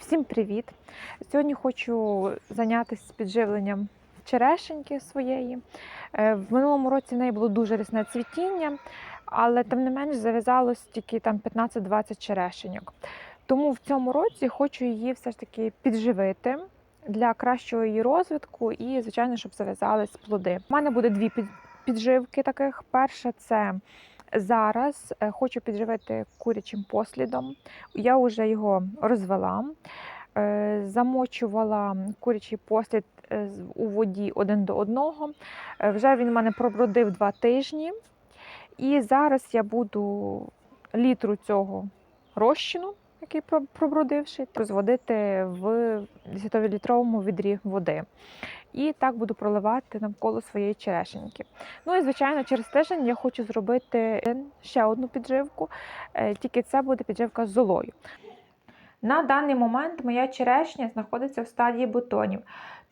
Всім привіт! Сьогодні хочу зайнятися підживленням черешеньки своєї. Е, В минулому році в неї було дуже рясне цвітіння, але тим не менш зав'язалось тільки там 15-20 черешеньок. Тому в цьому році хочу її все ж таки підживити для кращого її розвитку і, звичайно, щоб зав'язались плоди. У мене буде дві підживки таких. Перша це зараз е, хочу підживити курячим послідом. Я вже його розвела, е, замочувала курячий послід е, у воді один до одного. Вже він в мене пробродив два тижні. І зараз я буду літру цього розчину, який про- пробродивший, розводити в 10-літровому відрі води. І так буду проливати навколо своєї черешеньки. Ну і звичайно, через тиждень я хочу зробити ще одну підживку, е, тільки це буде підживка з золою. На даний момент моя черешня знаходиться в стадії бутонів,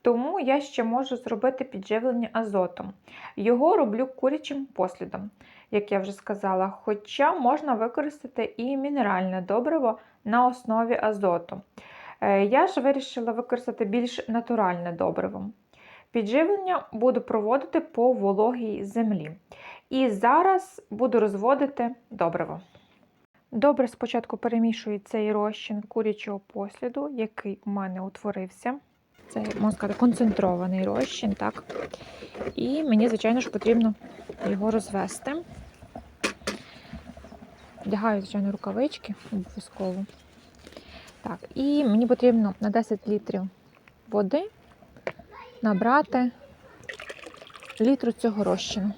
тому я ще можу зробити підживлення азотом. Його роблю курячим послідом, як я вже сказала, хоча можна використати і мінеральне добриво на основі азоту. Е, Я ж вирішила використати більш натуральне добриво. Підживлення буду проводити по вологій землі. І зараз буду розводити добриво. Добре спочатку перемішую цей розчин курячого посліду, який у мене утворився. Це, можна сказати, концентрований розчин, так? І мені, звичайно ж, потрібно його розвести. Вдягаю, звичайно, рукавички обов'язково. Так, і мені потрібно на 10 літрів води набрати літру цього розчину.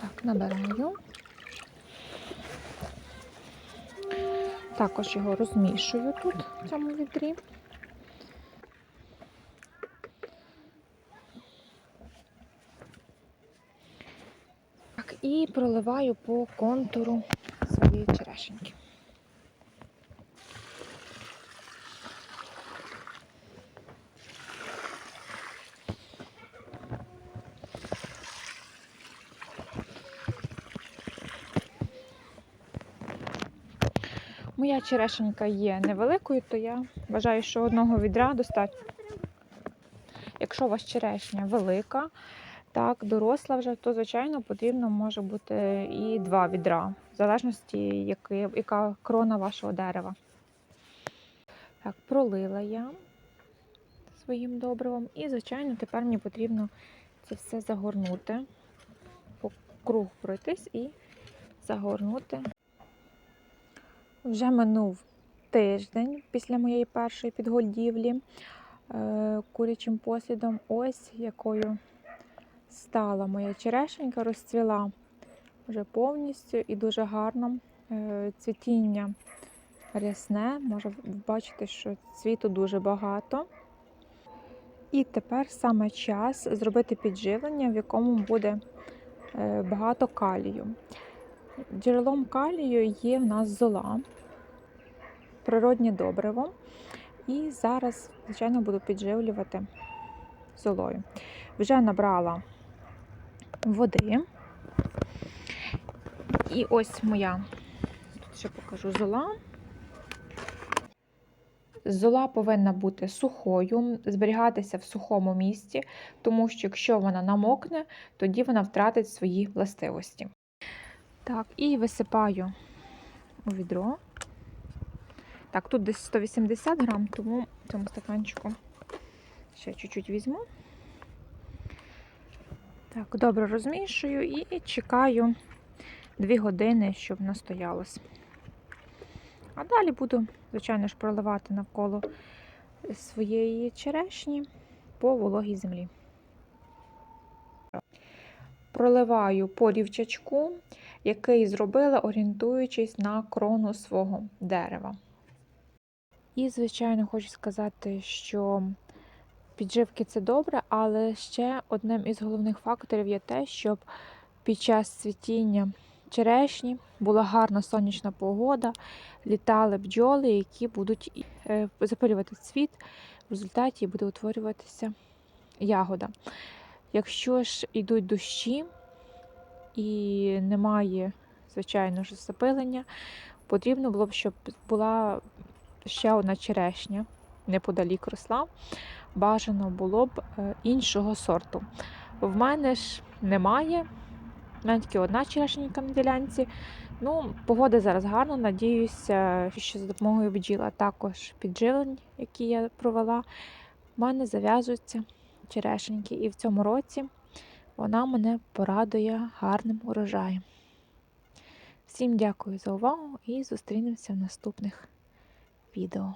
Так, набираю. Також його розмішую тут, в цьому відрі. Так, і проливаю по контуру своєї черешеньки. Моя черешенька є невеликою, то я вважаю, що одного відра достатньо. Якщо у вас черешня велика, так, доросла вже, то, звичайно, потрібно може бути і два відра, в залежності, яки, яка крона вашого дерева. Так, пролила я своїм добривом. І, звичайно, тепер мені потрібно це все загорнути, по кругу пройтись і загорнути вже минув тиждень після моєї першої підгодівлі е, курячим послідом. Ось якою стала моя черешенька, розцвіла вже повністю і дуже гарно. Е, Цвітіння рясне, може бачити, що цвіту дуже багато. І тепер саме час зробити підживлення, в якому буде е, багато калію. Джерелом калію є в нас зола, природнє добриво. І зараз, звичайно, буду підживлювати золою. Вже набрала води. І ось моя, тут ще покажу зола. Зола повинна бути сухою, зберігатися в сухому місці, тому що якщо вона намокне, тоді вона втратить свої властивості. Так, і висипаю у відро. Так, тут десь 180 грам, тому цьому стаканчику ще чуть-чуть візьму. Так, добре розмішую і чекаю 2 години, щоб настоялось. А далі буду, звичайно ж, проливати навколо своєї черешні по вологій землі. Проливаю по рівчачку, який зробила, орієнтуючись на крону свого дерева. І, звичайно, хочу сказати, що підживки це добре, але ще одним із головних факторів є те, щоб під час цвітіння черешні була гарна сонячна погода, літали бджоли, які будуть е, запилювати цвіт, в результаті буде утворюватися ягода. Якщо ж йдуть дощі і немає, звичайно ж, запилення, потрібно було б, щоб була ще одна черешня неподалік росла. Бажано було б е, іншого сорту. В мене ж немає. Тільки одна черешенька на ділянці. Ну, погода зараз гарна. Надіюся, що за допомогою бджіл, а також підживлень, які я провела, в мене зав'язуються черешеньки. І в цьому році вона мене порадує гарним урожаєм. Всім дякую за увагу і зустрінемося в наступних відео.